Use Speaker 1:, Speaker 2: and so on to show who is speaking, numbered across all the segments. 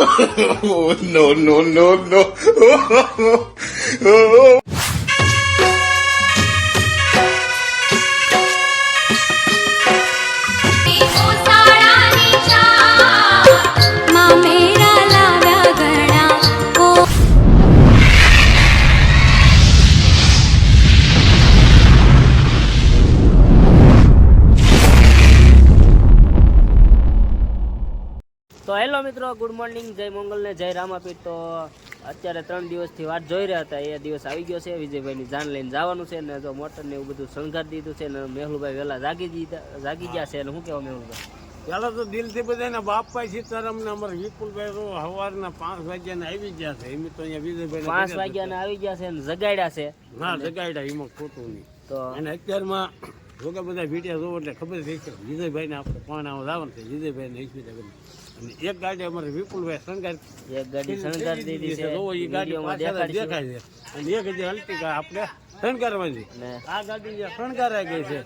Speaker 1: no, no, no, no.
Speaker 2: મિત્રો good morning જય મંગલ ને જય રામાપીર તો અત્યારે ત્રણ દિવસથી વાટ જોઈ રહ્યા હતા. એ દિવસ આવી ગયો છે. વિજયભાઈની જાન લઈને જવાનું છે ને જો મોટર ને એવું બધું શણગારી દીધું છે ને મેહુલભાઈ વહેલા જાગી દીધા જાગી ગયા છે અને શું કહેવા મેહુલભાઈ?
Speaker 3: પેલા તો દિલથી બધાને બાપા સીતારામ ને અમારે વિપુલભાઈ સવારના પાંચ વાગ્યાને આવી ગયા છે. એમ તો અહીંયા વિજયભાઈ
Speaker 2: પાંચ વાગ્યાના આવી ગયા છે ને જગાડ્યા છે.
Speaker 3: ના જગાડ્યા એમાં ખોટું નહીં.
Speaker 2: તો
Speaker 3: અને અત્યારમાં જોકે બધા વીડિયો જોવો એટલે ખબર થઈ છે વિજયભાઈને આપણે પણ આવો લાવવાનું છે. વિજયભાઈને ઈશ્વરી અને એક ગાડી અમારે વિપુલભાઈ શણગાર
Speaker 2: એક ગાડી શણગારી દીધી છે?
Speaker 3: જોવો એ ગાડી જ. દેખાય છે. અને એક હજી અલ્ટિકા આપણે શણગારવાની.
Speaker 2: છે
Speaker 3: આ ગાડી જે શણગારાઈ ગઈ છે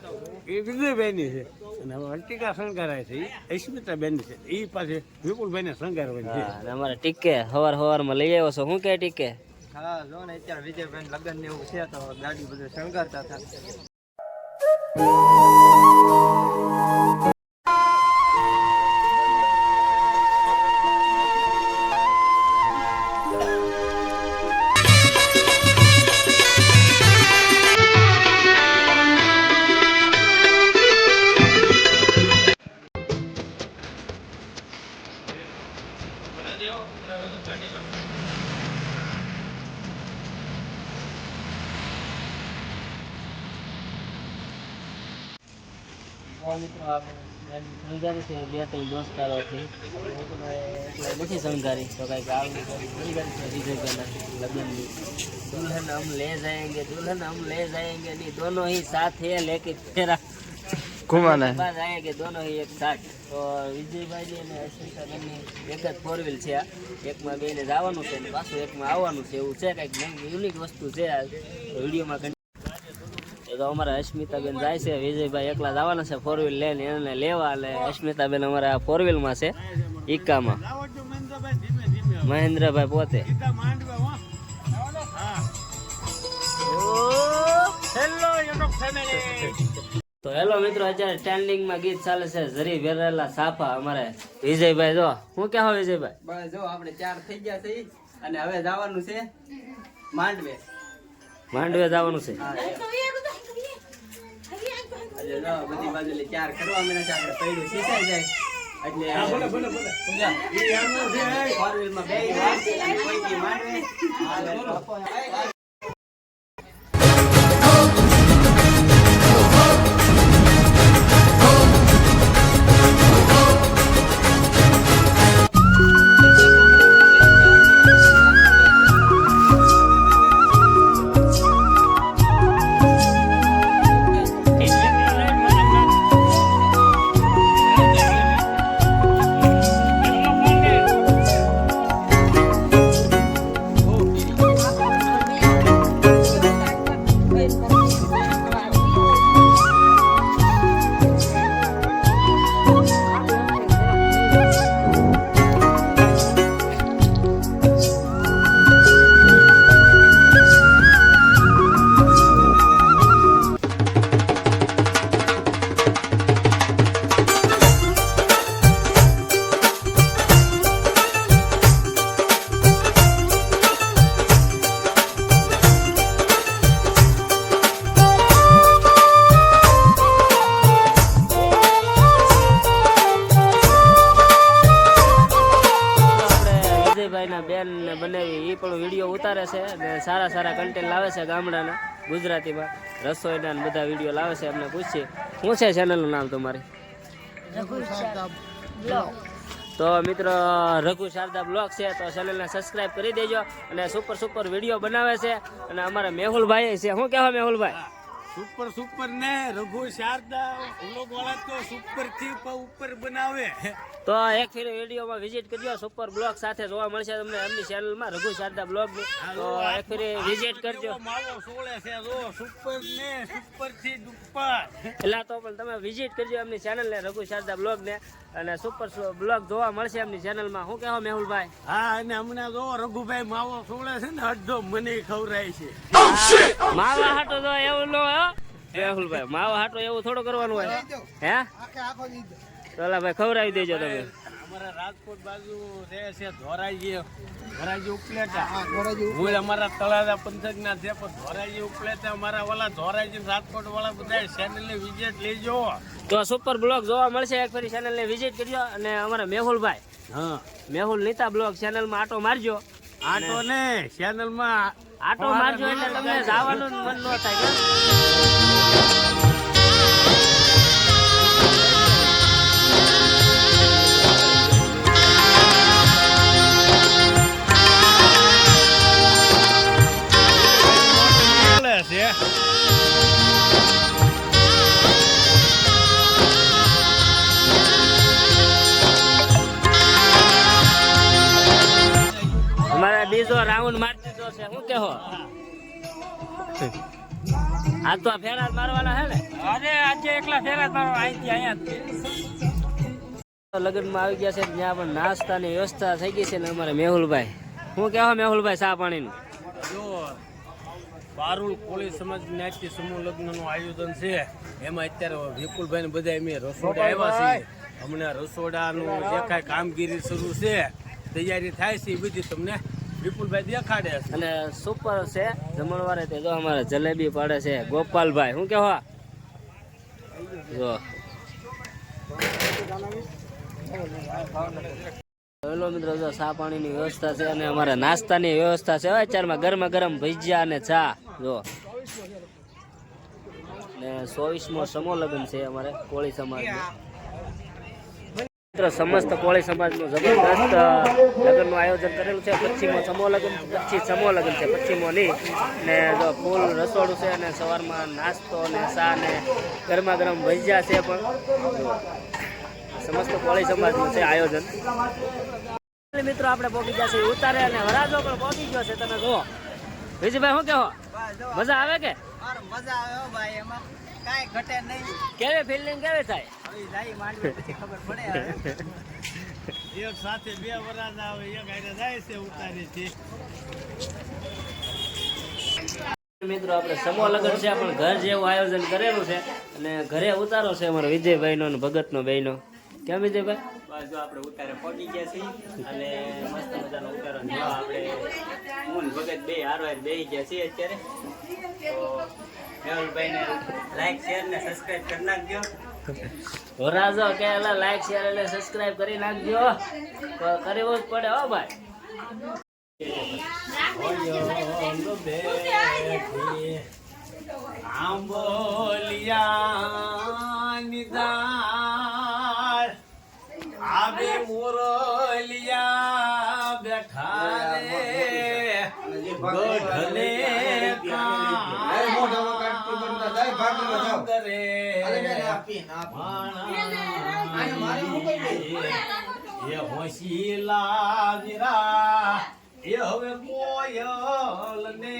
Speaker 3: એ વિજયભાઈની છે. અને હવે અલ્ટિકા શણગારાય છે એ અસ્મિતાબેનની છે. એ પાસે વિપુલભાઈને શણગારવાની છે.
Speaker 2: અને અમારે ટીકે હવાર હવારમાં લઈ આવ્યો છો. શું કે ટીકે?
Speaker 4: હા જો ને અત્યારે વિજયભાઈ લગ્ન ને એવું છે તો ગાડી બધું શણગારતા હતા.
Speaker 2: નથી શણગારી તો કંઈક આવી શણગારી છે વિજયભાઈના લગ્નની दुल्हन हम ले जाएंगे दुल्हन हम ले जाएंगे नहीं दोनों ही साथ है लेके तेरा
Speaker 4: ઘુમાના
Speaker 2: बाद आएंगे दोनों ही एक साथ તો વિજયભાઈ અને અશ્વિતાબેનની એક જ ફોર વ્હીલ છે આ એકમાં બેને જવાનું છે ને પાછું એકમાં આવવાનું છે એવું છે કંઈક યુનિક વસ્તુ છે આ વિડીયોમાં ઘણી એ તો અમારા અસ્મિતાબેન જાય છે વિજયભાઈ એકલા જવાના છે ફોર વ્હીલ લઈને એને લેવા અને અસ્મિતાબેન અમારા ફોર વ્હીલમાં છે ઇક્કામાં મહેન્દ્રભાઈ પોતે. તો હેલો મિત્રો અત્યારે ટ્રેન્ડિંગમાં ગીત ચાલે છે જરી વેરેલા સાફા અમારે. વિજયભાઈ જો શું હો વિજયભાઈ?
Speaker 4: બસ જો આપણે ચાર થઈ ગયા છે અને હવે જવાનું છે માંડવે.
Speaker 2: માંડવે જવાનું છે.
Speaker 4: હા, બધી બાજુ ચાર કરવા છે આપણે પૈડું શીખાઈ જાય. એટલે ફોર વ્હીલમાં માંડવે
Speaker 2: સારા સારા કન્ટેન્ટ લાવે છે ગામડાના ગુજરાતીમાં. રસોઈના બધા વીડિયો લાવે છે એમને પૂછીએ. શું છે ચેનલનું નામ તમારી? તો મિત્રો રઘુ શારદા બ્લોગ છે તો ચેનલને સબસ્ક્રાઇબ કરી દેજો અને સુપર સુપર વીડિયો બનાવે છે. અને અમારા મેહુલભાઈ છે. શું કહેવા મેહુલભાઈ?
Speaker 3: સુપર સુપર ને રઘુ શારદા ઉલોક વાળા તો સુપરથી ઉપર બનાવે.
Speaker 2: તો એક ફેર વિડીયોમાં વિઝિટ કરજો. સુપર બ્લોગ સાથે જોવા મળશે તમને એમની ચેનલમાં રઘુ શારદા બ્લોગ તો એક ફેર વિઝિટ કરજો.
Speaker 3: માવો સોળે છે. જો સુપર ને સુપરથી દુપર
Speaker 2: એટલે તો પણ તમે વિઝિટ કરજો એમની ચેનલ ને રઘુ શારદા બ્લોગ ને. અને સુપર બ્લોગ જોવા મળશે એમની ચેનલમાં શું કહેવો મેહુલભાઈ?
Speaker 3: હા અને હમણાં જો રઘુભાઈ માવો સોળે છે ને અડધો મને ખવરાય છે.
Speaker 2: માવા હાટો તો એવું ન હોય મેહુલભાઈ માવા હાટો એવું થોડું કરવાનું હોય. હે? ચાલો ભાઈ ખવડાવી દેજો તમે.
Speaker 3: અમારા રાજકોટ બાજુ રહે છે ધોરાજી ધોરાજી ઉપલેટા. હું અમારા તળાજા પંથક ના છે પણ ધોરાજી ઉપલેટા અમારા વાલા ધોરાજી રાજકોટ વાળા બધા ચેનલની વિઝિટ લેજો.
Speaker 2: તો સુપર બ્લોગ જોવા મળશે એક ફરી ચેનલને વિઝિટ કરજો. અને અમારા મેહુલભાઈ
Speaker 3: હા.
Speaker 2: મેહુલ નીતા બ્લોગ ચેનલમાં આટો મારજો.
Speaker 3: આટો ને ચેનલમાં
Speaker 2: આટો મારજો એટલે તમને જવાનું મન ન થાય આ તો ફેરા મારવાના હે ને?
Speaker 3: અરે આજે એકલા ફેરા મારો અહીંથી અહીંયા
Speaker 2: લગ્નમાં આવી ગયા છે ત્યાં પણ નાસ્તાની વ્યવસ્થા થઈ ગઈ છે ને અમારે મેહુલભાઈ. હું કહો મેહુલભાઈ ચા પાણીનું?
Speaker 3: જો બારુલ કોળી સમાજ જ્ઞાતિ સમૂહ લગ્નનું આયોજન છે. એમાં અત્યારે વિપુલભાઈ ને બધા અમે રસોડા આવ્યા છે હમણાં રસોડાનું જે કાંઈ કામગીરી શરૂ છે તૈયારી થાય છે એ બધી તમને વિપુલભાઈ દેખાડે
Speaker 2: અને સુપર છે. જમણવારે તે જો અમારે જલેબી પાડે છે. ગોપાલભાઈ, શું કેવા જો. હેલો મિત્રો, જો પાણીની વ્યવસ્થા છે અને અમારે નાસ્તાની વ્યવસ્થા છે. ચારમાં ગરમા ગરમ ભજીયા અને ચા, જો. ને ચોવીસમો સમો છે અમારે, કોળી સમાજનું. મિત્રો સમસ્ત કોળી સમાજનું જબરદસ્ત લગ્નનું આયોજન કરેલું છે. પશ્ચિમમાં સમૂહ લગ્ન પશ્ચિમ સમૂહ લગ્ન છે. પશ્ચિમો નહીં ને જો ફૂલ રસોડું છે અને સવારમાં નાસ્તો ને ચા ને ગરમા ગરમ ભજીયા છે પણ. સમસ્ત કોળી સમાજનું છે આયોજન. મિત્રો આપણે પહોંચી ગયા છીએ ઉતારે અને વરાજો પણ પહોંચી ગયો છે. તમે જુઓ. વિજયભાઈ શું કહો? મજા આવે કે?
Speaker 4: મજા આવે ભાઈ. એમાં કાંઈ ઘટે નહીં.
Speaker 2: કેવી ફિલ્ડિંગ કેવી થાય?
Speaker 3: એક સાથે બે વરાજ આવે એક હારે જાય છે ઉતારી છે
Speaker 2: મિત્રો આપણે સમો લગન છે પણ ઘર જેવું આયોજન કરેલું છે અને ઘરે ઉતારો છે અમારો વિજયભાઈનો અને ભગતનો બેયનો કેમ વિજયભાઈ?
Speaker 4: બસ જો આપણે ઉતારે પગી ગયા છીએ અને મસ્ત મજાનો ઉતારો આપણે હું ભગત બે હારવાર બે ગયા છીએ અત્યારે. તો મેહુલભાઈને લાઈક શેર ને સબસ્ક્રાઈબ કરી નાખજો.
Speaker 2: વરાજો કે લાઈક શેર એટલે સબસ્ક્રાઇબ કરી નાખજો. કરવું જ પડે હો ભાઈ.
Speaker 3: આંબોલિયા નિદાર આબે મોરલિયા બેઠા રે ગઢને કામ કરે. એ હોશીલા વીરા એ હવે કોયલ ને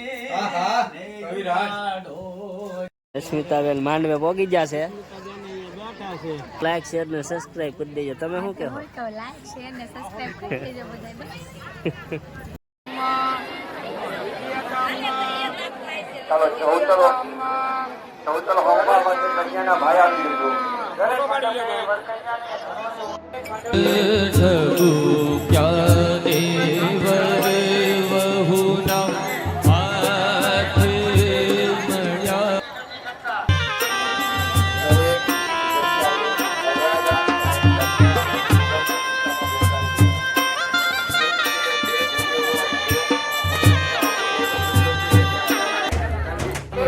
Speaker 2: અસ્મિતાબેન માંડવે પોગી ગયા છે.
Speaker 3: બેઠા છે
Speaker 2: લાઈક શેર ને સબસ્ક્રાઇબ કરી દેજો. તમે શું કહો?
Speaker 5: લાઈક શેર ને સબસ્ક્રાઇબ કરી દેજો. બધા
Speaker 6: ચાલો ચૌચલો ચૌચલો હોમવા માટે કન્યાના ભાઈ આવી લીધું દરેક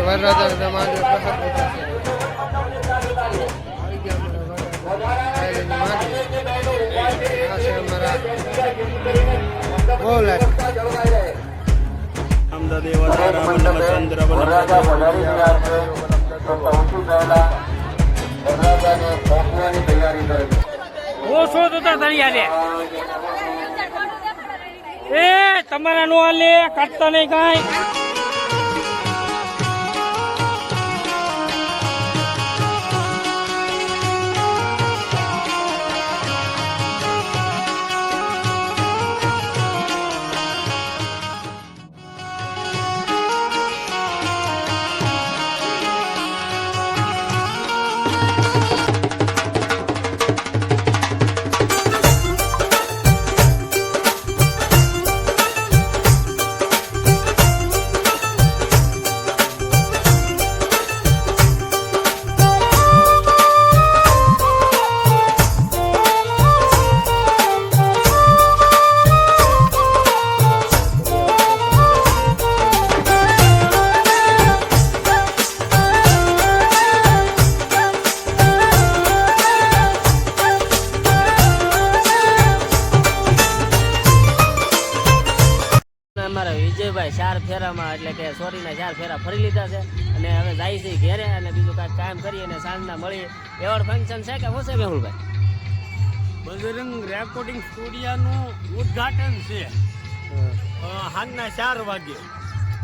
Speaker 6: કરે છે.
Speaker 2: ઓછો તો તળિયા લે એ તમારા નો લે કાઢતા નહીં કાંઈ. અમારા વિજયભાઈ ચાર ફેરામાં એટલે કે સોરીના ચાર ફેરા ફરી લીધા છે. અને હવે જાય છે ઘેરે અને બીજું કાંઈક કામ કરીએ અને સાંજના મળીએ. એવડ ફંક્શન છે કે હું છે મેહુલભાઈ?
Speaker 3: બજરંગ રેકોર્ડિંગ સ્ટુડિયોનું ઉદ્ઘાટન છે. સાંજના ચાર વાગે.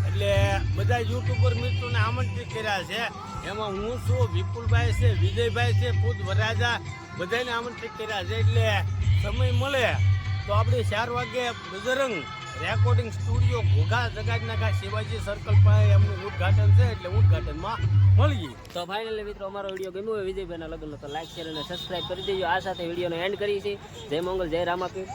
Speaker 3: એટલે બધા યુટ્યુબર મિત્રોને આમંત્રિત કર્યા છે. એમાં હું છું વિપુલભાઈ છે વિજયભાઈ છે પૂત વરાજા બધાને આમંત્રિત કર્યા છે. એટલે સમય મળે તો આપણે ચાર વાગે બજરંગ રેકોર્ડિંગ સ્ટુડિયો ઘોઘા જગાજના શિવાજી સર્કલ પાસે એમનું ઉદ્ઘાટન છે, એટલે ઉદ્ઘાટનમાં મળીએ.
Speaker 2: તો ફાઇનલી મિત્રો, અમારો વીડિયો ગમ્યો હોય વિજયભાઈના લગ્નનો, તો લાઈક શેર અને સબસ્ક્રાઇબ કરી દેજો. આ સાથે વિડીયોનો એન્ડ કરીએ છીએ. જય મંગલ, જય રામાપીર